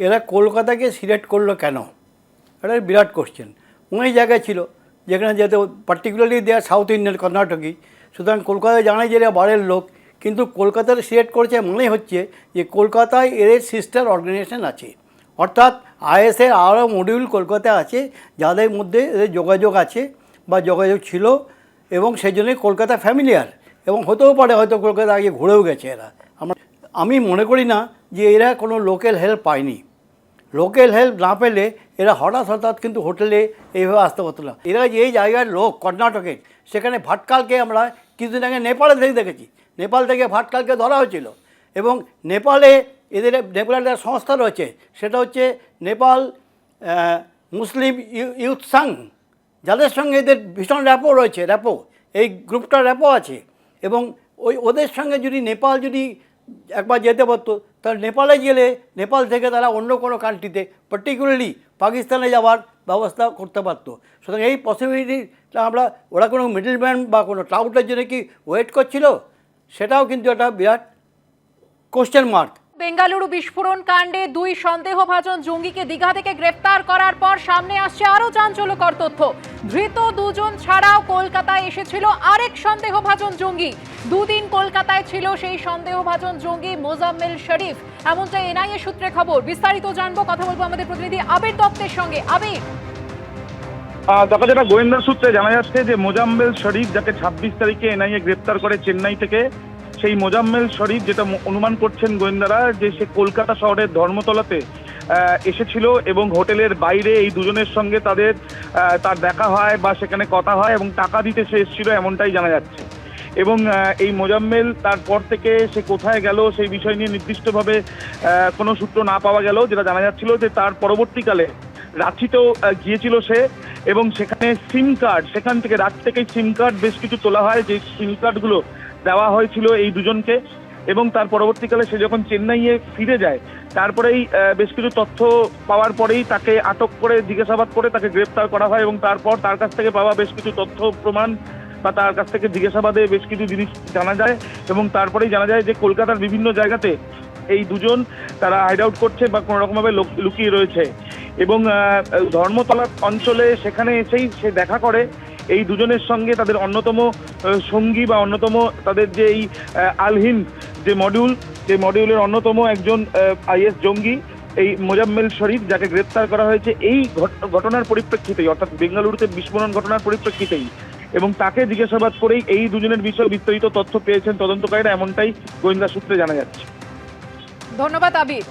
এরা কলকাতাকে সিলেক্ট করল কেন? এটা বিরাট কোশ্চেন অনেক জায়গায় ছিল, যেখানে যেহেতু পার্টিকুলারলি দেয়ার সাউথ ইন্ডিয়ান কর্ণাটকই সুতরাং কলকাতায় জানাই যে এরা বাড়ির লোক, কিন্তু কলকাতার সিলেক্ট করেছে মনে হচ্ছে যে কলকাতায় এদের সিস্টার অর্গানাইজেশন আছে। অর্থাৎ আইএসের আরও মডিউল কলকাতায় আছে, যাদের মধ্যে এদের যোগাযোগ আছে বা যোগাযোগ ছিল, এবং সেই জন্যই কলকাতা ফ্যামিলিয়ার এবং হতেও পারে হয়তো কলকাতা আগে ঘুরেও গেছে এরা। আমি মনে করি না যে এরা কোনো লোকাল হেল্প পায়নি। লোকাল হেল্প না পেলে এরা হঠাৎ হঠাৎ কিন্তু হোটেলে এইভাবে আসতে পারতো না। এরা যে জায়গার লোক, কর্ণাটকের, সেখানে ভাটকালকে আমরা কিছুদিন আগে নেপালে থেকে দেখেছি। নেপাল থেকে ভাটকালকে ধরা হয়েছিল এবং নেপালে এদের, নেপালের একটা সংস্থা রয়েছে, সেটা হচ্ছে নেপাল মুসলিম ইউ- ইউথ সাং যাদের সঙ্গে এদের ভীষণ র্যাপো রয়েছে র্যাপো এই গ্রুপটা র্যাপো আছে এবং ওই, ওদের সঙ্গে যদি নেপাল যদি একবার যেতে পারতো। তাহলে নেপালে গেলে, নেপাল থেকে তারা অন্য কোনো কান্ট্রিতে পার্টিকুলারলি পাকিস্তানে যাওয়ার ব্যবস্থা করতে পারতো। সুতরাং এই পসিবিলিটিটা আমরা, ওরা কোনো মিডলম্যান বা কোনো ট্রাউটের জন্য কি ওয়েট করছিল? সেটাও কিন্তু একটা বিরাট কোশ্চেন মার্ক বেঙ্গালুরু বিস্ফোরণ কাণ্ডে দুই সন্দেহভাজন জঙ্গিকে দীঘা থেকে গ্রেফতার করার পর সামনে আসছে আরও চাঞ্চল্যকর তথ্য। ধৃত দুজন ছাড়াও কলকাতায় এসেছিল আরেক সন্দেহভাজন জঙ্গি। দুদিন কলকাতায় ছিল সেই সন্দেহভাজন জঙ্গি মোজাম্মেল শরীফ। এমনটাই এনআইএ সূত্রে খবর। বিস্তারিত জানব, কথা বলব আমাদের প্রতিনিধি আবির দত্তের সঙ্গে। আবির। দেখা যেটা গোয়েন্দা সূত্রে জানা যাচ্ছে যে মোজাম্মেল শরীফ, যাকে ছাব্বিশ তারিখে এনআইএ গ্রেপ্তার করে চেন্নাই থেকে সেই মোজাম্মেল শরীফ যেটা অনুমান করছেন গোয়েন্দারা যে সে কলকাতা শহরের ধর্মতলাতে এসেছিল এবং হোটেলের বাইরে এই দুজনের সঙ্গে তাদের তার দেখা হয় বা সেখানে কথা হয় এবং টাকা দিতে সে এসেছিল এমনটাই জানা যাচ্ছে। এবং এই মোজাম্মেল তারপর থেকে সে কোথায় গেল সেই বিষয় নিয়ে নির্দিষ্টভাবে কোনো সূত্র না পাওয়া গেল, যেটা জানা যাচ্ছিল যে তার পরবর্তীকালে রাঁচিতেও গিয়েছিল সে এবং সেখানে সিম কার্ড, সেখান থেকে রাত থেকেই সিম কার্ড বেশ কিছু তোলা হয়, যে সিম কার্ডগুলো দেওয়া হয়েছিল এই দুজনকে, এবং তার পরবর্তীকালে সে যখন চেন্নাইয়ে ফিরে যায়, তারপরেই বেশ কিছু তথ্য পাওয়ার পরেই তাকে আটক করে, জিজ্ঞাসাবাদ করে তাকে গ্রেপ্তার করা হয়, এবং তারপর তার কাছ থেকে পাওয়া বেশ কিছু তথ্য, প্রমাণ বা তার কাছ থেকে জিজ্ঞাসাবাদে বেশ কিছু জিনিস জানা যায়, এবং তারপরেই জানা যায় যে কলকাতার বিভিন্ন জায়গাতে এই দুজন তারা হাইড আউট করছে বা কোনো রকমভাবে লোক- লুকিয়ে রয়েছে। এবং ধর্মতলা অঞ্চলে সেখানে এসেই সে দেখা করে এই দুজনের সঙ্গে তাদের অন্যতম সঙ্গী বা অন্যতম তাদের যে এই আলহিন যে মডিউল যে মডিউলের অন্যতম একজন আইএস জঙ্গি, এই মোজাম্মেল শরীফ, যাকে গ্রেপ্তার করা হয়েছে এই ঘটনার পরিপ্রেক্ষিতেই, অর্থাৎ বেঙ্গালুরুতে বিস্ফোরণ ঘটনার পরিপ্রেক্ষিতেই। এবং তাকে জিজ্ঞাসাবাদ করেই এই দুজনের বিষয়ে বিস্তারিত তথ্য পেয়েছেন তদন্তকারীরা, এমনটাই গোয়েন্দা সূত্রে জানা যাচ্ছে। ধন্যবাদ, আবির।